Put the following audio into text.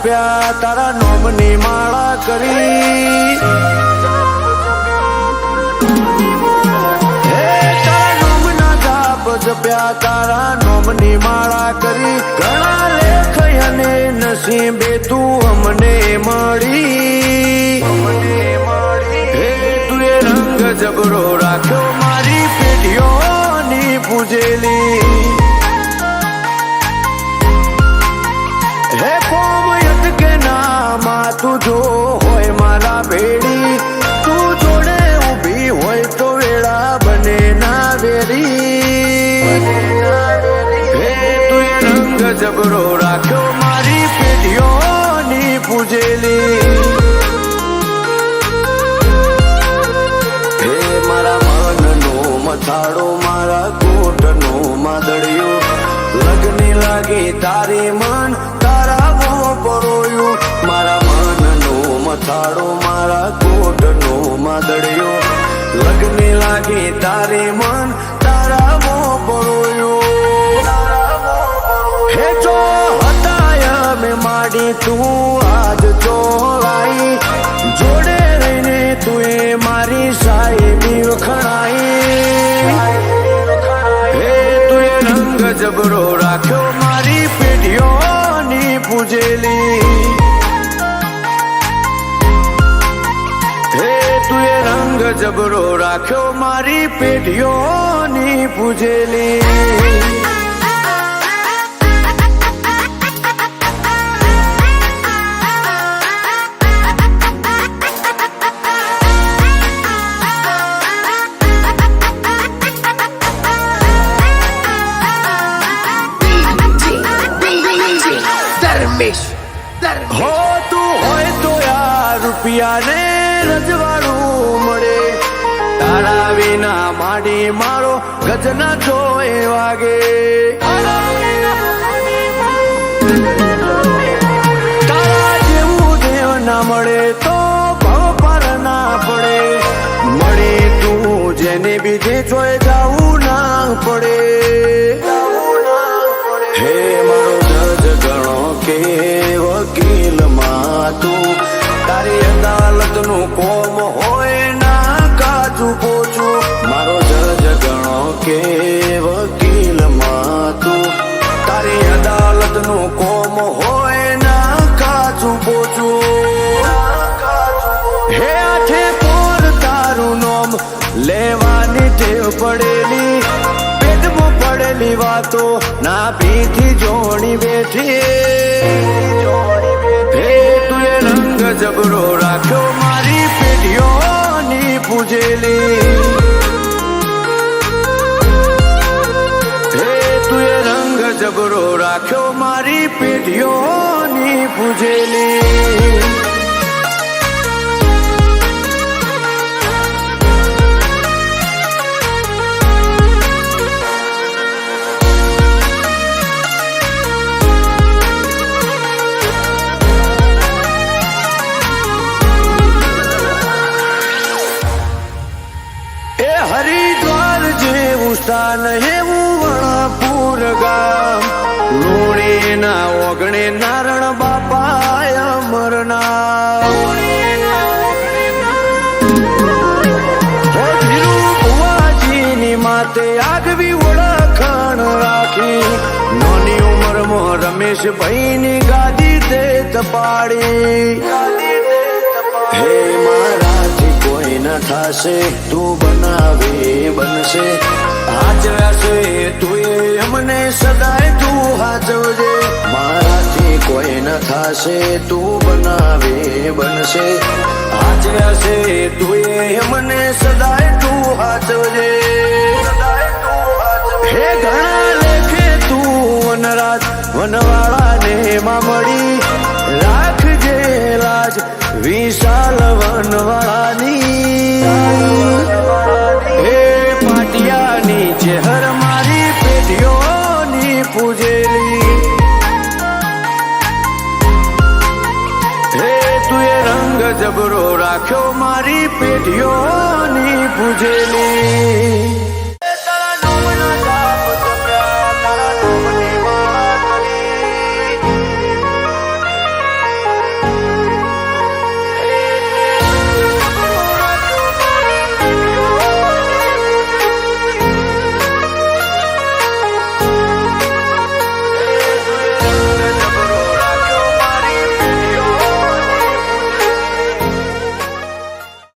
જપ્યા તારા નોમની માળા કરી. તારા નોમના જાપ જપ્યા, તારા નોમની માળા કરી. ઘણા લેખ અને નસીબે તું અમને મળી. હે, તું એ રંગ જબરો રાખ્યો, મારી પેઢીઓની પૂજેલી. જબરો રાખ્યો મારી પેઢીઓની પૂજેલી. હે મારા મનનો મથાળો, મારા કોટનો માદળિયો લગ્ન લાગે તારે મન તારા મો પરોયું. મારા મનનો મથાળો, મારા કોટનો માદળિયો લગ્ન લાગે તારે મન પૂજેલી હે તું એ રંગ જબરો રાખ્યો મારી પેઢીઓની પૂજેલી યાર રજવાડું મળે. તારા વિના માડી મારો ગજના જોય વાગે. તારા જેવું દેવ ના મળે તો ભવ પર ના પડે. મળે તું જેને બીજે જોઈ જાવું ના પડે. નું કોમ હોય ના કાચું પોચું. મારો જજ ગણો કે વકીલમાં તું તારી અદાલતનું કોમ હોય ના કાચું પોચું. હે આઠે પોર તારું નોમ લેવાની ટેવ પડેલી. પેટમાં પડેલી વાતો, ના પીથી જોણી બેઠી. જબરો રાખ્યો મારી પેઢીઓની પૂજેલી. તું એ રંગ જબરો રાખ્યો મારી પેઢીઓની પૂજેલી. જેવું સ્થાન એવું વણપુર ગામ લોણીના ઓગણે નારણ બાપા અમરના ભુવાજીની માતે આગવી ઓળખાણ રાખી નાની ઉંમરમાં રમેશભાઈની ગાદી તે તપાડી હે મારાથી કોઈ ન થશે, તું બનાવે, બનશે. છે તું એ સદાય તું હાચવજે મારાથી કોઈ ન થશે, તું બનાવે, બનશે. છે તું એ અમને સદાય તું હાચવજે હે ઘણા લેખે તું વનરાજ, વનવાળાને માં મળી રાખજે લાજ, વિશાલ વનવાળાની જબરો રાખ્યો મારી પેઢીઓની પૂજેલી